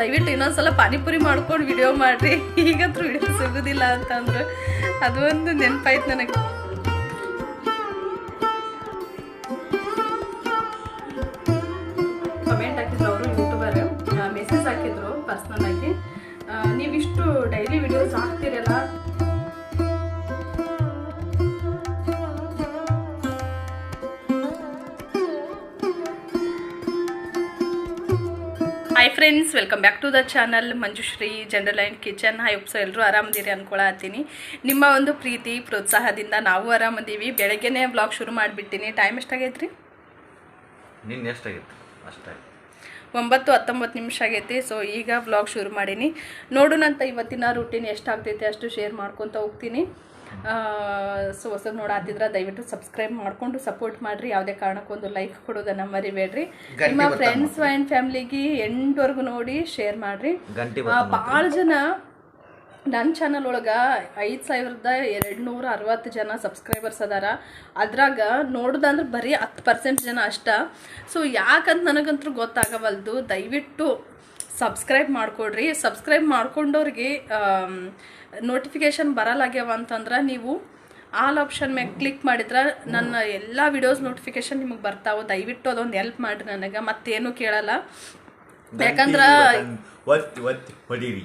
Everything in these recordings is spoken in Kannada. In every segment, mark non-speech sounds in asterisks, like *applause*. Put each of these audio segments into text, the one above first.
ದಯವಿಟ್ಟು ಇನ್ನೊಂದ್ಸಲ ಪಾನಿಪುರಿ ಮಾಡ್ಕೊಂಡು ವಿಡಿಯೋ ಮಾಡ್ರಿ. ಈಗಂತೂ ವಿಡಿಯೋ ಸಿಗೋದಿಲ್ಲ ಅಂತಂದ್ರು. ಅದು ಒಂದು ನೆನಪಾಯ್ತು ನನಗೆ. ಕಮೆಂಟ್ ಹಾಕಿದ್ರು ಅವರು ಯೂಟ್ಯೂಬರ್ ಮೆಸೇಜ್ ಹಾಕಿದ್ರು ಪರ್ಸ್ನಲ್ ಆಗಿ. ನೀವಿಷ್ಟು daily videos ಹಾಕ್ತಿರಲ್ಲ friends welcome back to the channel Manjushree general and kitchen hi ಉಪ್ಸ ಎಲ್ಲರೂ ಆರಾಮದಿರಿ ಅಂದ್ಕೊಳತ್ತೀನಿ ನಿಮ್ಮ ಒಂದು ಪ್ರೀತಿ ಪ್ರೋತ್ಸಾಹದಿಂದ ನಾವು ಆರಾಮದೀವಿ. ಬೆಳಗ್ಗೆನೇ ಬ್ಲಾಗ್ ಶುರು ಮಾಡಿಬಿಟ್ಟಿನಿ ಟೈಮ್ ಎಷ್ಟಾಗೈತ್ರಿ? ನಿನ್ನ ಎಷ್ಟಾಗಿತ್ತು ಅಷ್ಟೇ. ಒಂಬತ್ತು ಹತ್ತೊಂಬತ್ತು ನಿಮಿಷ ಆಗೈತಿ. ಸೊ ಈಗ ವ್ಲಾಗ್ ಶುರು ಮಾಡೀನಿ. ನೋಡೋಣಂತ ಇವತ್ತಿನ ರೂಟೀನ್ ಎಷ್ಟಾಗ್ತೈತೆ ಅಷ್ಟು ಶೇರ್ ಮಾಡ್ಕೊತ ಹೋಗ್ತೀನಿ. ಸೊ ಹೊಸದು ನೋಡಾತಿದ್ರೆ ದಯವಿಟ್ಟು ಸಬ್ಸ್ಕ್ರೈಬ್ ಮಾಡಿಕೊಂಡು ಸಪೋರ್ಟ್ ಮಾಡಿರಿ. ಯಾವುದೇ ಕಾರಣಕ್ಕೊಂದು ಲೈಕ್ ಕೊಡೋದನ್ನ ಮರಿಬೇಡ್ರಿ. ನಿಮ್ಮ ಫ್ರೆಂಡ್ಸ್ ಆ್ಯಂಡ್ ಫ್ಯಾಮ್ಲಿಗೆ ಎಂಡ್ವರೆಗೂ ನೋಡಿ ಶೇರ್ ಮಾಡಿರಿ. ಭಾಳ ಜನ ನನ್ನ ಚಾನಲ್ ಒಳಗೆ ಐದು ಸಾವಿರದ ಎರಡು ನೂರ ಅರವತ್ತು ಜನ ಸಬ್ಸ್ಕ್ರೈಬರ್ಸ್ ಅದಾರ. ಅದ್ರಾಗ ನೋಡ್ದಂದ್ರೆ ಬರೀ ಹತ್ತು ಪರ್ಸೆಂಟ್ ಜನ ಅಷ್ಟ. ಸೊ ಯಾಕಂತ ನನಗಂತೂ ಗೊತ್ತಾಗವಲ್ದು. ದಯವಿಟ್ಟು ಸಬ್ಸ್ಕ್ರೈಬ್ ಮಾಡ್ಕೊಡ್ರಿ. ಸಬ್ಸ್ಕ್ರೈಬ್ ಮಾಡ್ಕೊಂಡವ್ರಿಗೆ ನೋಟಿಫಿಕೇಶನ್ ಬರಲಾಗ್ಯಾವ ಅಂತಂದ್ರೆ ನೀವು ಆಲ್ ಆಪ್ಷನ್ ಮೇಲೆ ಕ್ಲಿಕ್ ಮಾಡಿದ್ರೆ ನನ್ನ ಎಲ್ಲ ವಿಡಿಯೋಸ್ ನೋಟಿಫಿಕೇಶನ್ ನಿಮಗೆ ಬರ್ತಾವೆ. ದಯವಿಟ್ಟು ಅದೊಂದು ಹೆಲ್ಪ್ ಮಾಡಿರಿ ನನಗೆ. ಮತ್ತೇನು ಕೇಳಲ್ಲ. ಯಾಕಂದ್ರೆ ಒತ್ತಿ ಒತ್ತಿ ಹೊಡೀರಿ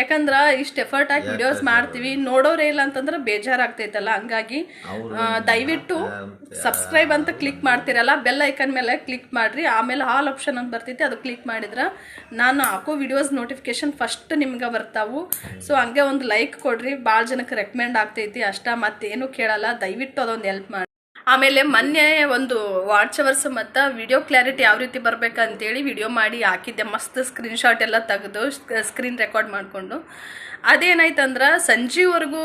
ಯಾಕಂದ್ರ ಇಷ್ಟು ಎಫರ್ಟ್ ಹಾಕಿ ವಿಡಿಯೋಸ್ ಮಾಡ್ತೀವಿ. ನೋಡೋರೇ ಇಲ್ಲ ಅಂತಂದ್ರೆ ಬೇಜಾರಾಗ್ತೈತಲ್ಲ ಹಂಗಾಗಿ ದಯವಿಟ್ಟು ಸಬ್ಸ್ಕ್ರೈಬ್ ಅಂತ ಕ್ಲಿಕ್ ಮಾಡ್ತಿರಲ್ಲ ಬೆಲ್ ಐಕನ್ ಮೇಲೆ ಕ್ಲಿಕ್ ಮಾಡ್ರಿ. ಆಮೇಲೆ ಆಲ್ ಆಪ್ಷನ್ ಅಂತ ಬರ್ತೈತಿ ಅದು ಕ್ಲಿಕ್ ಮಾಡಿದ್ರೆ ನಾನು ಹಾಕೋ ವಿಡಿಯೋಸ್ ನೋಟಿಫಿಕೇಶನ್ ಫಸ್ಟ್ ನಿಮ್ಗೆ ಬರ್ತಾವು. ಸೊ ಹಂಗೆ ಒಂದು ಲೈಕ್ ಕೊಡ್ರಿ. ಭಾಳ ಜನಕ್ಕೆ ರೆಕಮೆಂಡ್ ಆಗ್ತೈತಿ. ಅಷ್ಟ ಮತ್ತೇನು ಕೇಳಲ್ಲ. ದಯವಿಟ್ಟು ಅದೊಂದು ಹೆಲ್ಪ್ ಮಾಡಿ ಆಮೇಲೆ ಮೊನ್ನೆ ಒಂದು ವಾಚ್ ಅವರ್ಸ್ ಮತ್ತು ವಿಡಿಯೋ ಕ್ಲಾರಿಟಿ ಯಾವ ರೀತಿ ಬರ್ಬೇಕಂತೇಳಿ ವಿಡಿಯೋ ಮಾಡಿ ಹಾಕಿದ್ದೆ. ಮಸ್ತ್ ಸ್ಕ್ರೀನ್ಶಾಟ್ ಎಲ್ಲ ತೆಗೆದು ಸ್ಕ್ರೀನ್ ರೆಕಾರ್ಡ್ ಮಾಡಿಕೊಂಡು. ಅದೇನಾಯ್ತಂದ್ರೆ ಸಂಜೆವರೆಗೂ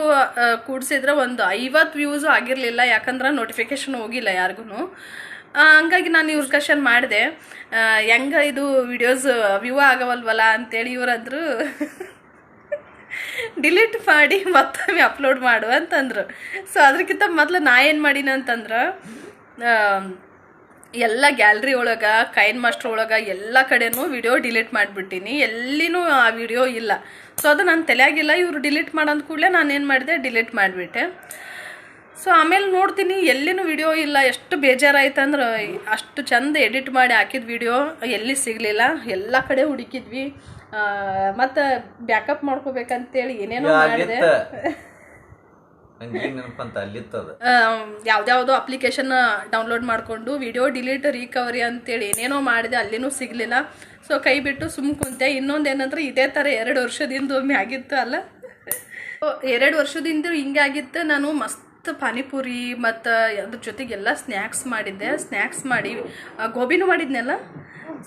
ಕೂಡಿಸಿದ್ರೆ ಒಂದು ಐವತ್ತು ವ್ಯೂಸು ಆಗಿರಲಿಲ್ಲ. ಯಾಕಂದ್ರೆ ನೋಟಿಫಿಕೇಶನ್ ಹೋಗಿಲ್ಲ ಯಾರಿಗೂ ಹಂಗಾಗಿ ನಾನು ಇವ್ರ ಕಷನ್ ಮಾಡಿದೆ. ಹೆಂಗೆ ಇದು ವಿಡಿಯೋಸ್ ವ್ಯೂ ಆಗವಲ್ವಲ್ಲ ಅಂತೇಳಿ ಇವರಂದ್ರು *laughs* ಡಿಲೀಟ್ ಮಾಡಿ ಮತ್ತೊಮ್ಮೆ ಅಪ್ಲೋಡ್ ಮಾಡು ಅಂತಂದ್ರು. ಸೊ ಅದಕ್ಕಿಂತ ಮೊದಲು ನಾ ಏನು ಮಾಡೀನಿ ಅಂತಂದ್ರೆ ಎಲ್ಲ ಗ್ಯಾಲ್ರಿ ಒಳಗೆ, ಕೈನ್ ಮಾಸ್ಟರ್ ಒಳಗೆ ಎಲ್ಲ ಕಡೆನೂ ವಿಡಿಯೋ ಡಿಲೀಟ್ ಮಾಡಿಬಿಟ್ಟಿನಿ. ಎಲ್ಲಿನೂ ಆ ವಿಡಿಯೋ ಇಲ್ಲ. ಸೊ ಅದು ನನ್ನ ತಲೆಯಾಗಿಲ್ಲ, ಇವರು ಡಿಲೀಟ್ ಮಾಡಂದ ಕೂಡಲೇ ನಾನು ಏನು ಮಾಡಿದೆ, ಡಿಲೀಟ್ ಮಾಡಿಬಿಟ್ಟೆ. ಸೊ ಆಮೇಲೆ ನೋಡ್ತೀನಿ, ಎಲ್ಲಿನೂ ವಿಡಿಯೋ ಇಲ್ಲ. ಎಷ್ಟು ಬೇಜಾರಾಯ್ತು ಅಂದ್ರೆ, ಅಷ್ಟು ಚಂದ ಎಡಿಟ್ ಮಾಡಿ ಹಾಕಿದ ವಿಡಿಯೋ ಎಲ್ಲಿ ಸಿಗಲಿಲ್ಲ. ಎಲ್ಲ ಕಡೆ ಹುಡುಕಿದ್ವಿ. ಮತ್ತು ಬ್ಯಾಕಪ್ ಮಾಡ್ಕೋಬೇಕಂತೇಳಿ ಏನೇನೋ ಮಾಡಿದೆ. ಯಾವ್ದ್ಯಾವುದೋ ಅಪ್ಲಿಕೇಶನ್ ಡೌನ್ಲೋಡ್ ಮಾಡಿಕೊಂಡು ವಿಡಿಯೋ ಡಿಲೀಟ್ ರಿಕವರಿ ಅಂತೇಳಿ ಏನೇನೋ ಮಾಡಿದೆ ಅಲ್ಲಿನೂ ಸಿಗಲಿಲ್ಲ. ಸೊ ಕೈ ಬಿಟ್ಟು ಸುಮ್ ಕುಂತೆ. ಇನ್ನೊಂದು ಏನಂದ್ರೆ ಇದೇ ಥರ ಎರಡು ವರ್ಷದಿಂದ ಒಮ್ಮೆ ಆಗಿತ್ತು ಅಲ್ಲ? ಎರಡು ವರ್ಷದಿಂದ ಹಿಂಗೆ ಆಗಿತ್ತು. ನಾನು ಮಸ್ತ್ ಪಾನಿಪುರಿ ಮತ್ತು ಅದ್ರ ಜೊತೆಗೆ ಎಲ್ಲ ಸ್ನ್ಯಾಕ್ಸ್ ಮಾಡಿದ್ದೆ. ಸ್ನ್ಯಾಕ್ಸ್ ಮಾಡಿ ಗೋಬಿನೂ ಮಾಡಿದ್ನಲ್ಲ?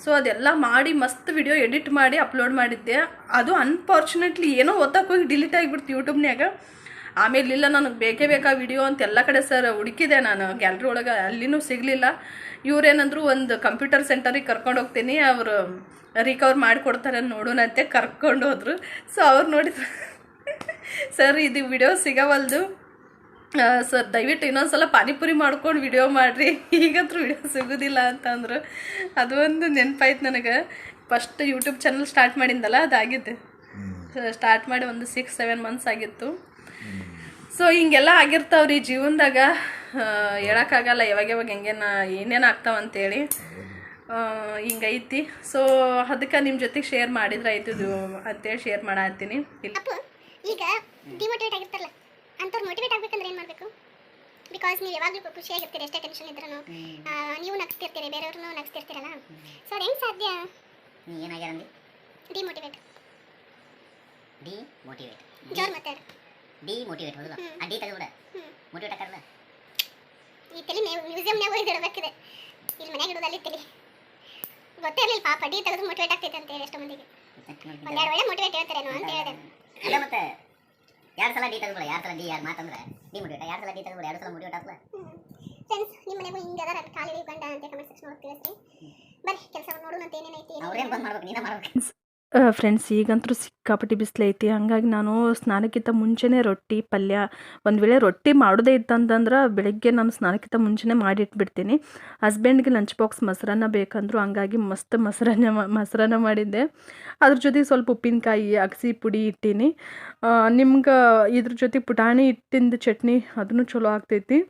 ಸೊ ಅದೆಲ್ಲ ಮಾಡಿ ಮಸ್ತ್ ವಿಡಿಯೋ ಎಡಿಟ್ ಮಾಡಿ ಅಪ್ಲೋಡ್ ಮಾಡಿದ್ದೆ. ಅದು ಅನ್ಫಾರ್ಚುನೇಟ್ಲಿ ಏನೋ ಓದಕ್ಕೆ ಹೋಗಿ ಡಿಲೀಟ್ ಆಗಿಬಿಡ್ತು ಯೂಟ್ಯೂಬ್ನ್ಯಾಗ ಆಮೇಲೆ ಇಲ್ಲ, ನನಗೆ ಬೇಕೇ ಬೇಕಾ ವಿಡಿಯೋ ಅಂತ ಎಲ್ಲ ಕಡೆ ಸರ್ ಹುಡುಕಿದೆ ನಾನು. ಗ್ಯಾಲ್ರಿ ಒಳಗೆ ಅಲ್ಲಿನೂ ಸಿಗಲಿಲ್ಲ. ಇವ್ರೇನಂದ್ರು ಒಂದು ಕಂಪ್ಯೂಟರ್ ಸೆಂಟರಿಗೆ ಕರ್ಕೊಂಡು ಹೋಗ್ತೀನಿ. ಅವರು ರಿಕವರ್ ಮಾಡಿಕೊಡ್ತಾರೆ ನೋಡೋಣಂತೆ ಕರ್ಕೊಂಡು ಹೋದರು. ಸೊ ಅವ್ರು ನೋಡಿದ್ರು. *laughs* ಸರ್ ಇದು ವಿಡಿಯೋ ಸಿಗವಲ್ದು. ಸರ್ ದಯವಿಟ್ಟು ಇನ್ನೊಂದ್ಸಲ ಪಾನಿಪುರಿ ಮಾಡ್ಕೊಂಡು ವಿಡಿಯೋ ಮಾಡಿರಿ. ಈಗಂತೂ ವಿಡಿಯೋ ಸಿಗೋದಿಲ್ಲ ಅಂತಂದ್ರು. ಅದು ಒಂದು ನೆನಪಾಯ್ತು ನನಗೆ. ಫಸ್ಟ್ ಯೂಟ್ಯೂಬ್ ಚಾನಲ್ ಸ್ಟಾರ್ಟ್ ಮಾಡಿದ್ದಲ್ಲ ಅದಾಗಿದ್ದು. ಸ್ಟಾರ್ಟ್ ಮಾಡಿ ಒಂದು ಸಿಕ್ಸ್ ಸೆವೆನ್ ಮಂತ್ಸ್ ಆಗಿತ್ತು. ಸೊ ಹಿಂಗೆಲ್ಲ ಆಗಿರ್ತಾವ್ರಿ ಜೀವನದಾಗ. ಹೇಳೋಕ್ಕಾಗಲ್ಲ ಯಾವಾಗ ಯಾವಾಗ ಹೆಂಗೇನ ಏನೇನು ಆಗ್ತಾವಂತೇಳಿ ಹಿಂಗೈತಿ. ಸೊ ಅದಕ್ಕೆ ನಿಮ್ಮ ಜೊತೆಗೆ ಶೇರ್ ಮಾಡಿದ್ರೆ ಆಯ್ತು ಅಂತೇಳಿ ಶೇರ್ ಮಾಡತ್ತೀನಿ. ಈಗ ಡಿಮೋಟಿವೇಟ್ ಆಗಿರ್ತಾರಲ್ಲ. ಅಂಥವ್ರು ಮೋಟಿವೇಟ್ ಆಗ್ಬೇಕಂದ್ರೆ ಏನು ಮಾಡಬೇಕು? ಬಿಕಾಸ್ ನೀವು ಯಾವಾಗಲೂ ಖುಷಿಯಾಗಿರ್ತೀರಿ ಎಷ್ಟೇ ಟೆನ್ಷನ್ ಇದ್ರೂ ನೀವು ನಗ್ಸ್ತಿರ್ತೀರಿ ಬೇರೆಯವ್ರನ್ನೂ ನಗ್ಸ್ತಿರ್ತೀರಲ್ಲ? ಸೊ ಅದು ಹೆಂಗೆ ಸಾಧ್ಯ? ನೀ ಏನಾಗ್ಯಾರಂದಿ ಡಿಮೋಟಿವೇಟ್ ಡಿ ಮೋಟಿವೇಟ್ ಜೋರ್ ಮಾತಾಡು. ಡಿ ಮೋಟಿವೇಟ್ ಹೌದಲ್ಲ ಆ ಡಿ ತೆಗೆದ್ಬಿಡ ಹ್ಞೂ ಮೋಟಿವೇಟ್ ಆಗಲ್ಲ ಈ ತಲೆ ಮ್ಯೂಸಿಯಮ್ನಾಗ ಹೋಗಿ ಇಡಬೇಕಿದೆ. ಇಲ್ಲಿ ಮನೆಗೆ ಇಡೋದು ಅಲ್ಲಿ ತಲೆ. ಗೊತ್ತೇ ಇರಲಿಲ್ಲ ಪಾಪ ಡಿ ತೆಗೆದು ಮೋಟಿವೇಟ್ ಆಗ್ತೈತೆ ಅಂತ ಹೇಳಿ ಎಷ್ಟೋ ಮಂದಿಗೆ. ಒಂದೆರಡು ಒಳ್ಳೆ ಮೋಟಿವೇಟ್ ಹೇಳ್ತಾರೇನೋ ಅಂತ ಹೇಳಿದೆ. ಮತ್ತೆ ಎರಡು ಸಲ ಡಿ ತೆಗೆದ್ಬಿಡ ಎರಡು ಸಲ ಡಿ ಯಾರು ಮಾತಂದ್ರೆ? ಡಿ ಮುಟ್ಟ ಎರಡು ಸಲ ಡಿ ತೆಗೆದ್ಬಿಡ ಎರಡು ಸಲ ಮೋಟಿವೇಟ್ ಆಗ್ತಲ್ಲ ಫ್ರೆಂಡ್ಸ್ ನಿಮ್ಮ ಮನೆಗೂ ಹಿಂಗೆ ಅದರ? ಖಾಲಿ ಗಂಡ ಅಂತ ಕಮೆಂಟ್ ಸೆಕ್ಷನ್ ತಿಳಿಸ್ರಿ. ಬರ್ರಿ ಕೆಲಸ ನೋಡೋಣ ಅಂತ ಏನೇನೈತಿ. ಅವ್ರೇನು ಬಂದ್ ಮಾಡ್ಬೇಕು ನೀನೇ ಮಾಡ್ಬೇಕು ಫ್ರೆಂಡ್ಸ್ ಈಗಂತೂ ಸಿಕ್ಕಾಪಟ್ಟಿ ಬಿಸಿಲೈತಿ ಹಂಗಾಗಿ ನಾನು ಸ್ನಾನಕ್ಕಿಂತ ಮುಂಚೆನೇ ರೊಟ್ಟಿ, ಪಲ್ಯ, ಒಂದು ವೇಳೆ ರೊಟ್ಟಿ ಮಾಡೋದೇ ಇತ್ತಂತಂದ್ರೆ ಬೆಳಗ್ಗೆ ನಾನು ಸ್ನಾನಕ್ಕಿಂತ ಮುಂಚೆನೇ ಮಾಡಿಟ್ಬಿಡ್ತೀನಿ. ಹಸ್ಬೆಂಡ್ಗೆ ಲಂಚ್ ಬಾಕ್ಸ್ ಮೊಸರನ್ನ ಬೇಕಂದ್ರು ಹಂಗಾಗಿ ಮಸ್ತ್ ಮೊಸರನ್ನ ಮೊಸರನ್ನ ಮಾಡಿದ್ದೆ. ಅದ್ರ ಜೊತೆಗೆ ಸ್ವಲ್ಪ ಉಪ್ಪಿನಕಾಯಿ, ಅಗಸಿ ಪುಡಿ ಇಟ್ಟೀನಿ. ನಿಮ್ಗೆ ಇದ್ರ ಜೊತೆ ಪುಟಾಣಿ ಹಿಟ್ಟಿಂದು ಚಟ್ನಿ ಅದನ್ನು ಚಲೋ ಆಗ್ತೈತಿ.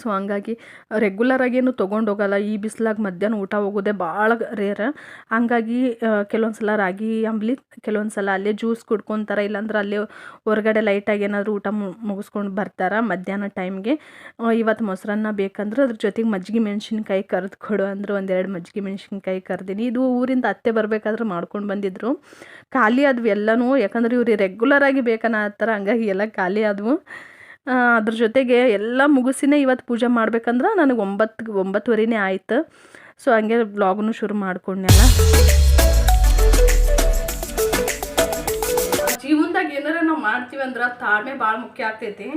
ಸೊ ಹಂಗಾಗಿ ರೆಗ್ಯುಲರಾಗಿ ಏನು ತೊಗೊಂಡು ಹೋಗಲ್ಲ. ಈ ಬಿಸಿಲಾಗ ಮಧ್ಯಾಹ್ನ ಊಟ ಹೋಗೋದೇ ಭಾಳ ರೇರ್ ಹಂಗಾಗಿ ಕೆಲವೊಂದು ಸಲ ರಾಗಿ ಅಂಬ್ಲಿ ಕೆಲವೊಂದು ಸಲ ಅಲ್ಲೇ ಜ್ಯೂಸ್ ಕುಡ್ಕೊತಾರೆ. ಇಲ್ಲಾಂದ್ರೆ ಅಲ್ಲೇ ಹೊರಗಡೆ ಲೈಟಾಗಿ ಏನಾದರೂ ಊಟ ಮುಗಿಸ್ಕೊಂಡು ಬರ್ತಾರೆ ಮಧ್ಯಾಹ್ನ ಟೈಮ್ಗೆ ಇವತ್ತು ಮೊಸರನ್ನ ಬೇಕಂದ್ರೆ ಅದ್ರ ಜೊತೆಗೆ ಮಜ್ಜಿಗೆ ಮೆಣಸಿನ್ಕಾಯಿ ಕರೆದು ಕೊಡು ಅಂದ್ರೆ ಒಂದೆರಡು ಮಜ್ಜಿಗೆ ಮೆಣಸಿನ್ಕಾಯಿ ಕರ್ದೀನಿ. ಇದು ಊರಿಂದ ಅತ್ತೆ ಬರಬೇಕಾದ್ರೆ ಮಾಡ್ಕೊಂಡು ಬಂದಿದ್ರು. ಖಾಲಿ ಆದ್ವು ಎಲ್ಲನೂ. ಯಾಕಂದ್ರೆ ಇವ್ರಿಗೆ ರೆಗ್ಯುಲರಾಗಿ ಥರ. ಹಂಗಾಗಿ ಎಲ್ಲ ಖಾಲಿ ಆದವು. ಆ, ಅದ್ರ ಜೊತೆಗೆ ಎಲ್ಲ ಮುಗಿಸಿನೇ ಇವತ್ತು ಪೂಜೆ ಮಾಡ್ಬೇಕಂದ್ರೆ ನನಗೆ ಒಂಬತ್ತು ಒಂಬತ್ತುವರೆನೇ ಆಯ್ತು. ಸೊ ಹಂಗೆ ಬ್ಲಾಗ್ನು ಶುರು ಮಾಡ್ಕೊಂಡ್ನಲ್ಲ ಜೀವನದಾಗ ಏನಾರ ನಾವು ಮಾಡ್ತೀವಿ ಅಂದ್ರೆ ತಾಳ್ಮೆ ಭಾಳ ಮುಖ್ಯ ಆಗ್ತೈತಿ.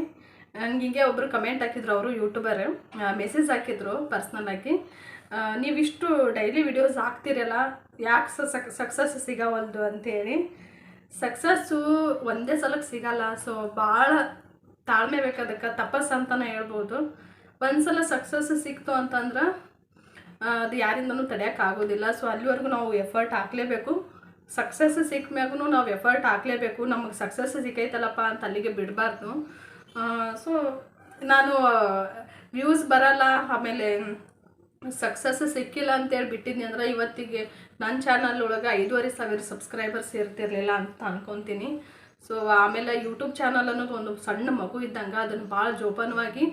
ನಂಗೆ ಹಿಂಗೆ ಒಬ್ರು ಕಮೆಂಟ್ ಹಾಕಿದ್ರು ಅವರು ಯೂಟ್ಯೂಬರ್ ಮೆಸೇಜ್ ಹಾಕಿದ್ರು ಪರ್ಸ್ನಲ್ ಆಗಿ. ಆ, ನೀವಿಷ್ಟು ಡೈಲಿ ವಿಡಿಯೋಸ್ ಹಾಕ್ತಿರಲ್ಲ ಯಾಕೆ ಸಕ್ಸಸ್ ಸಿಗವಲ್ದು ಅಂತೇಳಿ. ಸಕ್ಸಸ್ಸು ಒಂದೇ ಸಲಕ್ಕೆ ಸಿಗಲ್ಲ ಸೊ ಭಾಳ ತಾಳ್ಮೆ ಬೇಕದಕ್ಕೆ ತಪಸ್ ಅಂತಲೇ ಹೇಳ್ಬೋದು. ಒಂದ್ಸಲ ಸಕ್ಸಸ್ ಸಿಕ್ತು ಅಂತಂದ್ರೆ ಅದು ಯಾರಿಂದನೂ ತಡೆಯೋಕ್ಕಾಗೋದಿಲ್ಲ ಸೊ ಅಲ್ಲಿವರೆಗೂ ನಾವು ಎಫರ್ಟ್ ಹಾಕಲೇಬೇಕು. ಸಕ್ಸಸ್ ಸಿಕ್ಕ ಮ್ಯಾಗೂ ನಾವು ಎಫರ್ಟ್ ಹಾಕಲೇಬೇಕು. ನಮಗೆ ಸಕ್ಸಸ್ ಸಿಕ್ಕೈತಲ್ಲಪ್ಪ ಅಂತ ಅಲ್ಲಿಗೆ ಬಿಡಬಾರ್ದು. ಸೊ ನಾನು ವ್ಯೂಸ್ ಬರಲ್ಲ, ಆಮೇಲೆ ಸಕ್ಸಸ್ ಸಿಕ್ಕಿಲ್ಲ ಅಂತೇಳಿ ಬಿಟ್ಟಿದ್ನಿ ಅಂದ್ರೆ, ಇವತ್ತಿಗೆ ನನ್ನ ಚಾನಲ್ ಒಳಗೆ ಐದೂವರೆ ಸಾವಿರ ಸಬ್ಸ್ಕ್ರೈಬರ್ಸ್ ಇರ್ತಿರ್ಲಿಲ್ಲ ಅಂತ ಅನ್ಕೊತೀನಿ. ಸೊ ಆಮೇಲೆ ಯೂಟ್ಯೂಬ್ ಚಾನಲ್ ಅನ್ನೋದು ಒಂದು ಸಣ್ಣ ಮಗು ಇದ್ದಂಗೆ ಅದನ್ನು ಭಾಳ ಜೋಪಾನವಾಗಿ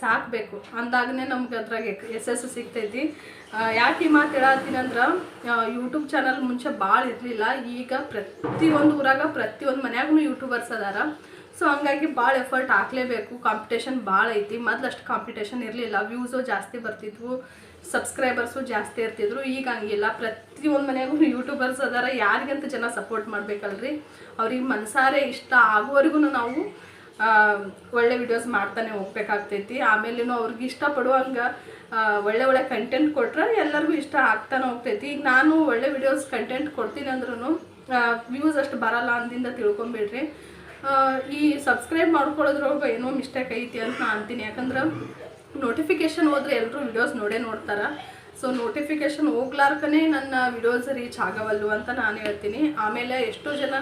ಸಾಕಬೇಕು. ಅಂದಾಗನೇ ನಮ್ಗೆ ಅದ್ರಾಗ ಯಶಸ್ಸು ಸಿಗ್ತೈತಿ. ಯಾಕೆ ಈ ಮಾತು ಹೇಳತ್ತೀನಿ ಅಂದ್ರೆ ಯೂಟ್ಯೂಬ್ ಚಾನಲ್ ಮುಂಚೆ ಭಾಳ ಇರಲಿಲ್ಲ. ಈಗ ಪ್ರತಿಯೊಂದು ಊರಾಗ ಪ್ರತಿಯೊಂದು ಮನ್ಯಾಗೂ ಯೂಟ್ಯೂಬರ್ಸ್ ಅದಾರ. ಸೊ ಹಂಗಾಗಿ ಭಾಳ ಎಫರ್ಟ್ ಹಾಕ್ಲೇಬೇಕು. ಕಾಂಪಿಟೇಷನ್ ಭಾಳ ಐತಿ. ಮೊದ್ಲಷ್ಟು ಕಾಂಪಿಟೇಷನ್ ಇರಲಿಲ್ಲ. ವ್ಯೂಸು ಜಾಸ್ತಿ ಬರ್ತಿದ್ವು. ಸಬ್ಸ್ಕ್ರೈಬರ್ಸು ಜಾಸ್ತಿ ಇರ್ತಿದ್ರು, ಈಗ ಹಂಗಿಲ್ಲ. ಪ್ರತಿಯೊಂದು ಮನೆಗೂ ಯೂಟ್ಯೂಬರ್ಸ್ ಅದಾರ, ಯಾರಿಗಂತ ಜನ ಸಪೋರ್ಟ್ ಮಾಡಬೇಕಲ್ರಿ? ಅವ್ರಿಗೆ ಮನಸಾರೆ ಇಷ್ಟ ಆಗೋವರೆಗೂ ನಾವು ಒಳ್ಳೆ ವಿಡಿಯೋಸ್ ಮಾಡ್ತಾನೆ ಹೋಗ್ಬೇಕಾಗ್ತೈತಿ. ಆಮೇಲೇನು ಅವ್ರಿಗೆ ಇಷ್ಟಪಡುವಂಗೆ ಒಳ್ಳೆ ಒಳ್ಳೆ ಕಂಟೆಂಟ್ ಕೊಟ್ರೆ ಎಲ್ಲರಿಗೂ ಇಷ್ಟ ಆಗ್ತಾನೆ ಹೋಗ್ತೈತಿ. ಈಗ ನಾನು ಒಳ್ಳೆ ವಿಡಿಯೋಸ್ ಕಂಟೆಂಟ್ ಕೊಡ್ತೀನಿ ಅಂದ್ರೂ ವ್ಯೂಸ್ ಅಷ್ಟು ಬರಲ್ಲ ಅಂದಿಂದ ತಿಳ್ಕೊಂಬಿಡ್ರಿ. ಈ ಸಬ್ಸ್ಕ್ರೈಬ್ ಮಾಡ್ಕೊಳ್ಳೋದ್ರೊಳಗೆ ಏನೋ ಮಿಸ್ಟೇಕ್ ಐತಿ ಅಂತ ನಾನು ಅಂತೀನಿ. ಯಾಕಂದ್ರೆ ನೋಟಿಫಿಕೇಶನ್ ಹೋದ್ರೆ ಎಲ್ಲರೂ ವಿಡಿಯೋಸ್ ನೋಡೇ ನೋಡ್ತಾರೆ. ಸೊ ನೋಟಿಫಿಕೇಶನ್ ಹೋಗ್ಲಾರ್ಕನೇ ನನ್ನ ವಿಡಿಯೋಸ್ ರೀಚ್ ಆಗವಲ್ಲು ಅಂತ ನಾನು ಹೇಳ್ತೀನಿ. ಆಮೇಲೆ ಎಷ್ಟೋ ಜನ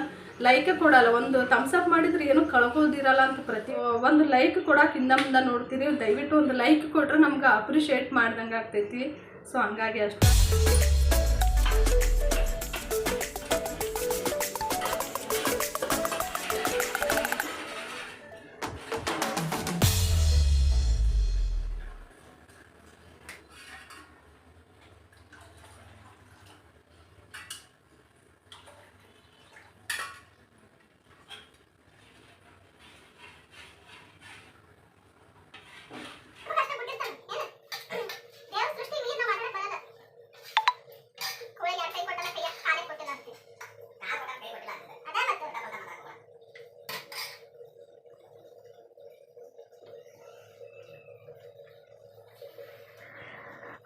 ಲೈಕ್ ಕೊಡಲ್ಲ. ಒಂದು ಥಮ್ಸ್ ಅಪ್ ಮಾಡಿದ್ರೆ ಏನು ಕಳ್ಕೋದಿರಲ್ಲ ಅಂತ ಪ್ರತಿ ಒಂದು ಲೈಕ್ ಕೊಡಕ್ಕೆ ಹಿಂದ ಮುಂದೆ ನೋಡ್ತೀರಿ. ದಯವಿಟ್ಟು ಒಂದು ಲೈಕ್ ಕೊಟ್ಟರೆ ನಮ್ಗೆ ಅಪ್ರಿಷಿಯೇಟ್ ಮಾಡ್ದಂಗೆ ಆಗ್ತೈತಿ ಸೊ ಹಂಗಾಗಿ ಅಷ್ಟೇ.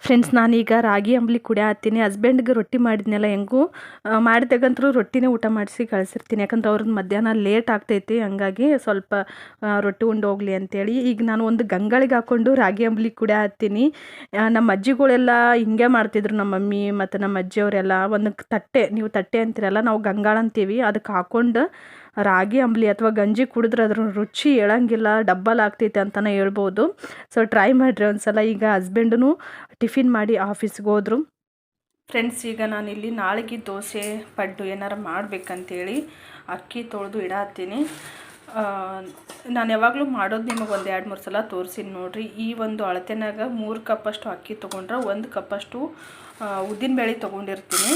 ಫ್ರೆಂಡ್ಸ್ ನಾನೀಗ ರಾಗಿ ಅಂಬ್ಲಿ ಕುಡಿಯತ್ತೀನಿ ಹಸ್ಬೆಂಡ್ಗೆ ರೊಟ್ಟಿ ಮಾಡಿದ್ನೆಲ್ಲ ಹೆಂಗೂ? ಮಾಡಿದಾಗಂತರೂ ರೊಟ್ಟಿನೇ ಊಟ ಮಾಡಿಸಿ ಕಳಿಸಿರ್ತೀನಿ. ಯಾಕಂದ್ರೆ ಅವ್ರದ್ದು ಮಧ್ಯಾಹ್ನ ಲೇಟ್ ಆಗ್ತೈತಿ, ಹಂಗಾಗಿ ಸ್ವಲ್ಪ ರೊಟ್ಟಿ ಉಂಡು ಹೋಗ್ಲಿ ಅಂತೇಳಿ. ಈಗ ನಾನು ಒಂದು ಗಂಗಳಿಗೆ ಹಾಕ್ಕೊಂಡು ರಾಗಿ ಅಂಬ್ಲಿ ಕುಡಿಯತ್ತೀನಿ ನಮ್ಮ ಅಜ್ಜಿಗಳೆಲ್ಲ ಹಿಂಗೆ ಮಾಡ್ತಿದ್ರು ನಮ್ಮ ಮಮ್ಮಿ ಮತ್ತು ನಮ್ಮ ಅಜ್ಜಿಯವರೆಲ್ಲ. ಒಂದು ತಟ್ಟೆ, ನೀವು ತಟ್ಟೆ ಅಂತೀರಲ್ಲ, ನಾವು ಗಂಗಾಳ ಅಂತೀವಿ. ಅದಕ್ಕೆ ಹಾಕ್ಕೊಂಡು ರಾಗಿ ಅಂಬ್ಲಿ ಅಥವಾ ಗಂಜಿ ಕುಡಿದ್ರೆ ಅದ್ರ ರುಚಿ ಹೇಳಂಗಿಲ್ಲ, ಡಬ್ಬಲ್ ಆಗ್ತೈತೆ ಅಂತಲೇ ಹೇಳ್ಬೋದು. ಸೊ ಟ್ರೈ ಮಾಡಿರಿ ಒಂದ್ಸಲ. ಈಗ ಹಸ್ಬೆಂಡೂ ಟಿಫಿನ್ ಮಾಡಿ ಆಫೀಸ್ಗೆ ಹೋದರು. ಫ್ರೆಂಡ್ಸ್ ಈಗ ನಾನಿಲ್ಲಿ ನಾಳೆಗೆ ದೋಸೆ, ಪಡ್ಡು ಏನಾರು ಮಾಡಬೇಕಂತೇಳಿ ಅಕ್ಕಿ ತೊಳೆದು ಇಡತ್ತೀನಿ. ನಾನು ಯಾವಾಗಲೂ ಮಾಡೋದು ನಿಮಗೆ ಒಂದು ಎರಡು, ಮೂರು ಸಲ ತೋರಿಸಿನಿ ನೋಡಿರಿ. ಈ ಒಂದು ಅಳತೆನಾಗ ಮೂರು ಕಪ್ಪಷ್ಟು ಅಕ್ಕಿ ತೊಗೊಂಡ್ರೆ, ಒಂದು ಕಪ್ಪಷ್ಟು ಉದ್ದಿನಬೇಳೆ ತೊಗೊಂಡಿರ್ತೀನಿ.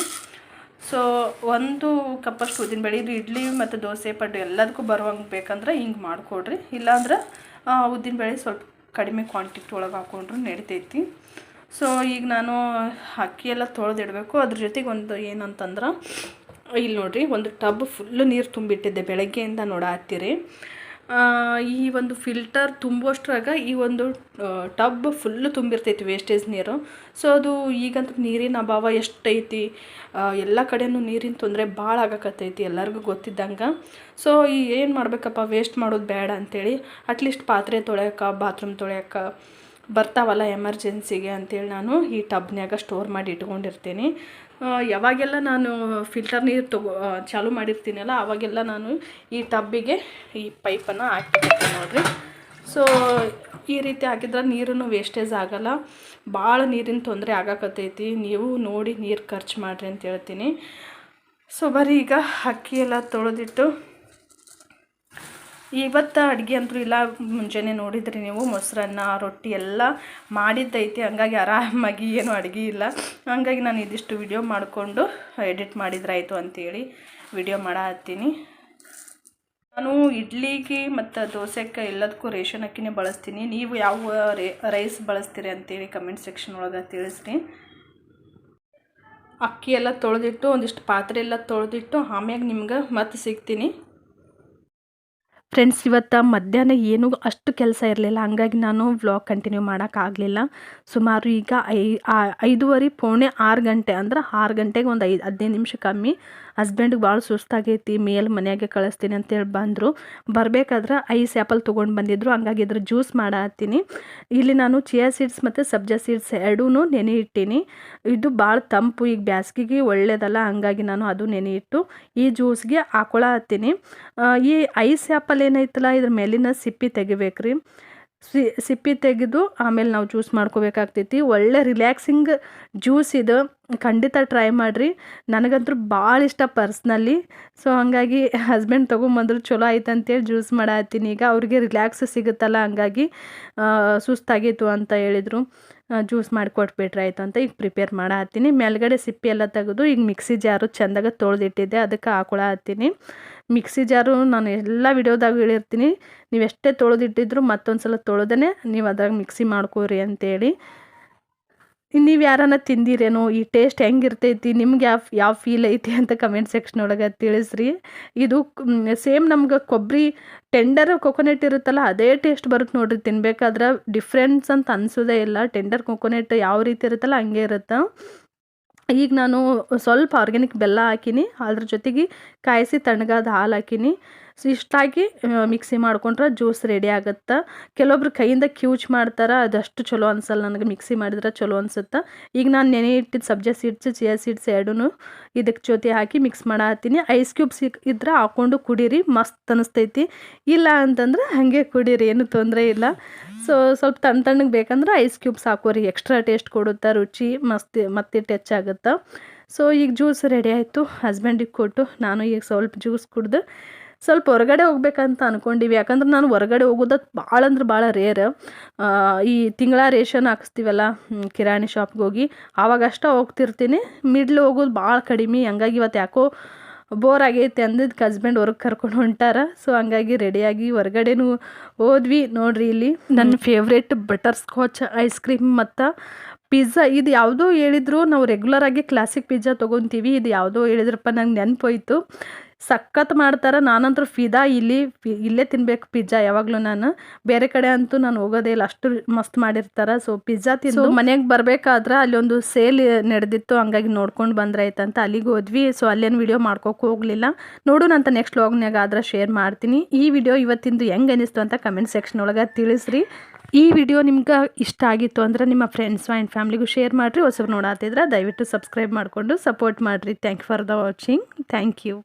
ಸೊ ಒಂದು ಕಪ್ಪಷ್ಟು ಉದ್ದಿನಬೇಳೆ ಇದು ಇಡ್ಲಿ ಮತ್ತು ದೋಸೆ, ಪಡ್ಡು ಎಲ್ಲದಕ್ಕೂ ಬರುವಂಗೆ ಬೇಕಂದ್ರೆ ಹಿಂಗೆ ಮಾಡಿಕೊಡ್ರಿ. ಇಲ್ಲಾಂದ್ರೆ ಉದ್ದಿನ ಬೇಳೆ ಸ್ವಲ್ಪ ಕಡಿಮೆ ಕ್ವಾಂಟಿಟಿ ಒಳಗೆ ಹಾಕ್ಕೊಂಡ್ರು ನಡಿತೈತಿ. ಸೊ ಈಗ ನಾನು ಅಕ್ಕಿ ಎಲ್ಲ ತೊಳೆದಿಡಬೇಕು. ಅದ್ರ ಜೊತೆಗೆ ಒಂದು ಏನಂತಂದ್ರೆ ಇಲ್ಲಿ ನೋಡಿರಿ, ಒಂದು ಟಬ್ ಫುಲ್ಲು ನೀರು ತುಂಬಿಟ್ಟಿದ್ದೆ ಬೆಳಗ್ಗೆಯಿಂದ ನೋಡಾತ್ತೀರಿ ಈ ಒಂದು ಫಿಲ್ಟರ್ ತುಂಬುವಷ್ಟ್ರಾಗ ಈ ಒಂದು ಟಬ್ ಫುಲ್ಲು ತುಂಬಿರ್ತೈತಿ ವೇಸ್ಟೇಜ್ ನೀರು. ಸೊ ಅದು ಈಗಂತೂ ನೀರಿನ ಅಭಾವ ಎಷ್ಟೈತಿ ಎಲ್ಲ ಕಡೆಯೂ ನೀರಿನ ತೊಂದರೆ ಭಾಳ ಆಗಕತ್ತೈತಿ ಎಲ್ಲರಿಗೂ ಗೊತ್ತಿದ್ದಂಗೆ. ಸೊ ಈ ಏನು ಮಾಡಬೇಕಪ್ಪ ವೇಸ್ಟ್ ಮಾಡೋದು ಬೇಡ ಅಂಥೇಳಿ ಅಟ್ಲೀಸ್ಟ್ ಪಾತ್ರೆ ತೊಳೆಯೋಕೆ ಬಾತ್ರೂಮ್ ತೊಳೆಯೋಕೆ ಬರ್ತಾವಲ್ಲ ಎಮರ್ಜೆನ್ಸಿಗೆ ಅಂತೇಳಿ ನಾನು ಈ ಟಬ್ನ್ಯಾಗ ಸ್ಟೋರ್ ಮಾಡಿ ಇಟ್ಕೊಂಡಿರ್ತೀನಿ. ಯಾವಾಗೆಲ್ಲ ನಾನು ಫಿಲ್ಟರ್ ನೀರು ತಗೋ ಚಾಲು ಮಾಡಿರ್ತೀನಲ್ಲ ಆವಾಗೆಲ್ಲ ನಾನು ಈ ಟಬ್ಬಿಗೆ ಈ ಪೈಪನ್ನು ಹಾಕ್ಬಿಡ್ತೀನಿ ನೋಡಿರಿ. ಸೊ ಈ ರೀತಿ ಹಾಕಿದ್ರೆ ನೀರನ್ನು ವೇಸ್ಟೇಜ್ ಆಗಲ್ಲ. ಭಾಳ ನೀರಿನ ತೊಂದರೆ ಆಗಕತ್ತೈತಿ. ನೀವು ನೋಡಿ ನೀರು ಖರ್ಚು ಮಾಡಿರಿ ಅಂತ ಹೇಳ್ತೀನಿ. ಸೊ ಬರೀ ಈಗ ಅಕ್ಕಿ ಎಲ್ಲ ತೊಳೆದಿಟ್ಟು ಇವತ್ತು ಅಡುಗೆ ಅಂತೂ ಇಲ್ಲ. ಮುಂಜಾನೆ ನೋಡಿದ್ರಿ ನೀವು, ಮೊಸರನ್ನ, ರೊಟ್ಟಿ ಎಲ್ಲ ಮಾಡಿದ್ದೈತಿ. ಹಂಗಾಗಿ ಆರಾಮಾಗಿ ಏನು ಅಡುಗೆ ಇಲ್ಲ. ಹಂಗಾಗಿ ನಾನು ಇದಿಷ್ಟು ವಿಡಿಯೋ ಮಾಡಿಕೊಂಡು ಎಡಿಟ್ ಮಾಡಿದ್ರಾಯಿತು ಅಂತೇಳಿ ವಿಡಿಯೋ ಮಾಡತ್ತೀನಿ. ನಾನು ಇಡ್ಲಿಗೆ ಮತ್ತು ದೋಸೆಗೆ ಎಲ್ಲದಕ್ಕೂ ರೇಷನ್ ಅಕ್ಕಿನೇ ಬಳಸ್ತೀನಿ. ನೀವು ಯಾವ ರೇ ರೈಸ್ ಬಳಸ್ತೀರಿ ಅಂತೇಳಿ ಕಮೆಂಟ್ ಸೆಕ್ಷನ್ ಒಳಗೆ ತಿಳಿಸ್ರಿ. ಅಕ್ಕಿ ಎಲ್ಲ ತೊಳೆದಿಟ್ಟು, ಒಂದಿಷ್ಟು ಪಾತ್ರೆ ಎಲ್ಲ ತೊಳೆದಿಟ್ಟು, ಆಮ್ಯಾಗ ನಿಮ್ಗೆ ಮತ್ತೆ ಸಿಗ್ತೀನಿ. ಫ್ರೆಂಡ್ಸ್ ಇವತ್ತು ಮಧ್ಯಾಹ್ನ ಏನೂ ಅಷ್ಟು ಕೆಲಸ ಇರಲಿಲ್ಲ. ಹಂಗಾಗಿ ನಾನು ವ್ಲಾಗ್ ಕಂಟಿನ್ಯೂ ಮಾಡೋಕ್ಕಾಗಲಿಲ್ಲ ಸುಮಾರು ಈಗ ಐ ಐದೂವರೆ, ಪೌಣೆ ಆರು ಗಂಟೆ, ಅಂದ್ರೆ ಆರು ಗಂಟೆಗೆ ಒಂದು ಐದು, ಹದಿನೈದು ನಿಮಿಷ ಕಮ್ಮಿ. ಹಸ್ಬೆಂಡ್ಗೆ ಭಾಳ ಸುಸ್ತಾಗೈತಿ ಮೇಲ್ ಮನೆಯಾಗೆ ಕಳಿಸ್ತೀನಿ ಅಂತೇಳಿ ಬಂದರು. ಬರಬೇಕಾದ್ರೆ ಐಸ್ ಆ್ಯಪಲ್ ತೊಗೊಂಡು ಬಂದಿದ್ರು, ಹಂಗಾಗಿ ಇದ್ರ ಜ್ಯೂಸ್ ಮಾಡತ್ತೀನಿ. ಇಲ್ಲಿ ನಾನು ಚಿಯಾ ಸೀಡ್ಸ್ ಮತ್ತು ಸಬ್ಜಾ ಸೀಡ್ಸ್ ಎರಡೂ ನೆನೆ ಇಟ್ಟೀನಿ. ಇದು ಭಾಳ ತಂಪು, ಈಗ ಬ್ಯಾಸ್ಗಿಗೆ ಒಳ್ಳೇದಲ್ಲ, ಹಂಗಾಗಿ ನಾನು ಅದು ನೆನೆ ಇಟ್ಟು ಈ ಜ್ಯೂಸ್ಗೆ ಹಾಕೊಳ ಹತ್ತೀನಿ ಈ ಐಸ್ ಆ್ಯಪಲ್ ಏನೈತಲ್ಲ, ಇದ್ರ ಮೇಲಿನ ಸಿಪ್ಪಿ ತೆಗಿಬೇಕ್ರಿ. ಸಿ, ಸಿಪ್ಪಿ ತೆಗೆದು ಆಮೇಲೆ ನಾವು ಜ್ಯೂಸ್ ಮಾಡ್ಕೋಬೇಕಾಗ್ತೈತಿ. ಒಳ್ಳೆ ರಿಲ್ಯಾಕ್ಸಿಂಗ್ ಜ್ಯೂಸ್ ಇದು. ಖಂಡಿತ ಟ್ರೈ ಮಾಡಿರಿ. ನನಗಂತೂ ಭಾಳ ಇಷ್ಟ ಪರ್ಸ್ನಲ್ಲಿ ಸೊ ಹಾಗಾಗಿ ಹಸ್ಬೆಂಡ್ ತೊಗೊಂಬಂದ್ರು ಚಲೋ ಆಯ್ತು ಅಂತೇಳಿ ಜ್ಯೂಸ್ ಮಾಡತ್ತೀನಿ. ಈಗ ಅವ್ರಿಗೆ ರಿಲ್ಯಾಕ್ಸ್ ಸಿಗುತ್ತಲ್ಲ, ಹಂಗಾಗಿ ಸುಸ್ತಾಗಿತ್ತು ಅಂತ ಹೇಳಿದರು. ಜ್ಯೂಸ್ ಮಾಡಿಕೊಟ್ಬಿಟ್ರೆ ಆಯಿತು ಅಂತ ಈಗ ಪ್ರಿಪೇರ್ ಮಾಡತ್ತೀನಿ. ಮೇಲ್ಗಡೆ ಸಿಪ್ಪಿ ಎಲ್ಲ ತೆಗೆದು ಈಗ ಮಿಕ್ಸಿ ಜಾರು ಚೆಂದಾಗ ತೊಳೆದಿಟ್ಟಿದ್ದೆ. ಅದಕ್ಕೆ ಹಾಕೊಳ ಹತ್ತೀನಿ ಮಿಕ್ಸಿ ಜಾರು ನಾನು ಎಲ್ಲ ವಿಡಿಯೋದಾಗ ಹೇಳಿರ್ತೀನಿ. ನೀವು ಎಷ್ಟೇ ತೊಳೆದಿಟ್ಟಿದ್ರು ಮತ್ತೊಂದು ಸಲ ತೊಳೆದೇ ನೀವು ಅದ್ರಾಗ ಮಿಕ್ಸಿ ಮಾಡ್ಕೋರಿ ಅಂತೇಳಿ. ನೀವು ಯಾರನ್ನ ತಿಂದಿರೇನೋ, ಈ ಟೇಸ್ಟ್ ಹೆಂಗಿರ್ತೈತಿ, ನಿಮ್ಗೆ ಯಾವ ಯಾವ ಫೀಲ್ ಐತಿ ಅಂತ ಕಮೆಂಟ್ ಸೆಕ್ಷನ್ ಒಳಗೆ ತಿಳಿಸ್ರಿ. ಇದು ಸೇಮ್ ನಮ್ಗೆ ಕೊಬ್ಬರಿ ಟೆಂಡರ್ ಕೊಕೊನೆಟ್ ಇರುತ್ತಲ್ಲ, ಅದೇ ಟೇಸ್ಟ್ ಬರುತ್ತೆ ನೋಡ್ರಿ ತಿನ್ಬೇಕಾದ್ರೆ. ಡಿಫ್ರೆನ್ಸ್ ಅಂತ ಅನ್ಸೋದೇ ಇಲ್ಲ. ಟೆಂಡರ್ ಕೊಕೊನೆಟ್ ಯಾವ ರೀತಿ ಇರುತ್ತಲ್ಲ ಹಂಗೆ ಇರುತ್ತೆ. ಈಗ ನಾನು ಸ್ವಲ್ಪ ಆರ್ಗ್ಯಾನಿಕ್ ಬೆಲ್ಲ ಹಾಕಿನಿ. ಅದ್ರ ಜೊತೆಗೆ ಕಾಯಿಸಿ ತಣ್ಣಗಾದ ಹಾಲು ಹಾಕಿನಿ. ಸೊ ಇಷ್ಟಾಗಿ ಮಿಕ್ಸಿ ಮಾಡ್ಕೊಂಡ್ರೆ ಜ್ಯೂಸ್ ರೆಡಿ ಆಗುತ್ತೆ? ಕೆಲವೊಬ್ರು ಕೈಯಿಂದ ಕ್ಯೂಚ್ ಮಾಡ್ತಾರೆ? ಅದಷ್ಟು ಚಲೋ ಅನ್ಸಲ್ಲ ನನಗೆ. ಮಿಕ್ಸಿ ಮಾಡಿದ್ರೆ ಚಲೋ ಅನ್ಸುತ್ತೆ? ಈಗ ನಾನು ನೆನೆ ಇಟ್ಟಿದ್ದ ಸಬ್ಜಾ ಸೀಡ್ಸ್ ಚಿಯಾ ಸೀಡ್ಸ್ ಎರಡೂ ಇದಕ್ಕೆ ಜೊತೆ ಹಾಕಿ ಮಿಕ್ಸ್ ಮಾಡತ್ತೀನಿ. ಐಸ್ ಕ್ಯೂಬ್ಸ್ ಇದ್ರೆ ಹಾಕ್ಕೊಂಡು ಕುಡೀರಿ. ಮಸ್ತ್ ಅನಿಸ್ತೈತಿ. ಇಲ್ಲ ಅಂತಂದ್ರೆ ಹಾಗೆ ಕುಡೀರಿ. ಏನು ತೊಂದರೆ ಇಲ್ಲ. ಸೊ ಸ್ವಲ್ಪ ತಣ್ಣ ತಣ್ಣಗೆ ಬೇಕಂದ್ರೆ ಐಸ್ ಕ್ಯೂಬ್ಸ್ ಹಾಕೋರಿ. ಎಕ್ಸ್ಟ್ರಾ ಟೇಸ್ಟ್ ಕೊಡುತ್ತೆ? ರುಚಿ ಮಸ್ತ್ ಟಚ್ ಆಗುತ್ತೆ? ಸೊ ಈಗ ಜ್ಯೂಸ್ ರೆಡಿ ಆಯಿತು. ಹಸ್ಬೆಂಡಿಗೆ ಕೊಟ್ಟು ನಾನು ಈಗ ಸ್ವಲ್ಪ ಜ್ಯೂಸ್ ಕುಡ್ದು ಸ್ವಲ್ಪ ಹೊರಗಡೆ ಹೋಗ್ಬೇಕಂತ ಅಂದ್ಕೊಂಡಿವಿ ಯಾಕಂದ್ರೆ ನಾನು ಹೊರಗಡೆ ಹೋಗೋದು ಭಾಳ ಅಂದ್ರೆ ಭಾಳ ರೇರ್ ಈ ತಿಂಗಳ ರೇಷನ್ ಹಾಕಿಸ್ತೀವಲ್ಲ ಕಿರಾಣಿ ಶಾಪ್ಗೆ ಹೋಗಿ ಆವಾಗ ಅಷ್ಟೇ ಹೋಗ್ತಿರ್ತೀನಿ. ಮಿಡ್ಲ್ ಹೋಗೋದು ಭಾಳ ಕಡಿಮೆ. ಹಂಗಾಗಿ ಇವತ್ತು ಯಾಕೋ ಬೋರ್ ಆಗೈತೆ ಅಂದಿದ್ದಕ್ಕೆ ಹಸ್ಬೆಂಡ್ ಹೊರಗೆ ಕರ್ಕೊಂಡು ಹೊಂಟಾರ. ಸೊ ಹಂಗಾಗಿ ರೆಡಿಯಾಗಿ ಹೊರಗಡೆನೂ ಹೋದ್ವಿ. ನೋಡ್ರಿ ಇಲ್ಲಿ ನನ್ನ favourite butterscotch ice cream ಮತ್ತು ಪಿಜ್ಜಾ ಇದು ಯಾವುದೋ ಹೇಳಿದ್ರು ನಾವು ರೆಗ್ಯುಲರ್ ಆಗಿ ಕ್ಲಾಸಿಕ್ ಪಿಜ್ಜಾ ತೊಗೊತೀವಿ. ಇದು ಯಾವುದೋ ಹೇಳಿದ್ರಪ್ಪ ನಂಗೆ ನೆನಪೋಯ್ತು ಸಖತ್ ಮಾಡ್ತಾರೆ. ನಾನಂತೂ ಫಿದಾ ಇಲ್ಲಿ ಇಲ್ಲೇ ತಿನ್ಬೇಕು ಪಿಜ್ಜಾ ಯಾವಾಗಲೂ ನಾನು. ಬೇರೆ ಕಡೆ ಅಂತೂ ನಾನು ಹೋಗೋದೇ ಇಲ್ಲ. ಅಷ್ಟು ಮಸ್ತ್ ಮಾಡಿರ್ತಾರೆ. ಸೊ ಪಿಜ್ಜಾ ತಿಂದು ಮನೆಗೆ ಬರಬೇಕಾದ್ರೆ ಅಲ್ಲಿ ಒಂದು ಸೇಲ್ ನಡೆದಿತ್ತು. ಹಂಗಾಗಿ ನೋಡ್ಕೊಂಡು ಬಂದ್ರಾಯ್ತಂತ ಅಲ್ಲಿಗೆ ಹೋದ್ವಿ. ಸೊ ಅಲ್ಲೇನು ವಿಡಿಯೋ ಮಾಡ್ಕೋಕೆ ಹೋಗಲಿಲ್ಲ. ನೋಡೋಣ ಅಂತ ನೆಕ್ಸ್ಟ್ ವ್ಲಾಗ್ನಾಗ ಆದ್ರೆ ಶೇರ್ ಮಾಡ್ತೀನಿ. ಈ ವಿಡಿಯೋ ಇವತ್ತಿಂದು ಹೆಂಗೆ ಅನಿಸ್ತು ಅಂತ ಕಮೆಂಟ್ ಸೆಕ್ಷನ್ ಒಳಗೆ ತಿಳಿಸ್ರಿ. ಈ ವಿಡಿಯೋ ನಿಮ್ಗೆ ಇಷ್ಟ ಆಗಿತ್ತು ಅಂದ್ರೆ ನಿಮ್ಮ ಫ್ರೆಂಡ್ಸ್ ಆ್ಯಂಡ್ ಫ್ಯಾಮಿಲಿಗೂ ಶೇರ್ ಮಾಡಿರಿ. ಹೊಸಬ್ರು ನೋಡಾತಿದ್ರೆ ದಯವಿಟ್ಟು ಸಬ್ಸ್ಕ್ರೈಬ್ ಮಾಡಿಕೊಂಡು ಸಪೋರ್ಟ್ ಮಾಡಿರಿ. Thank you for the watching. Thank you.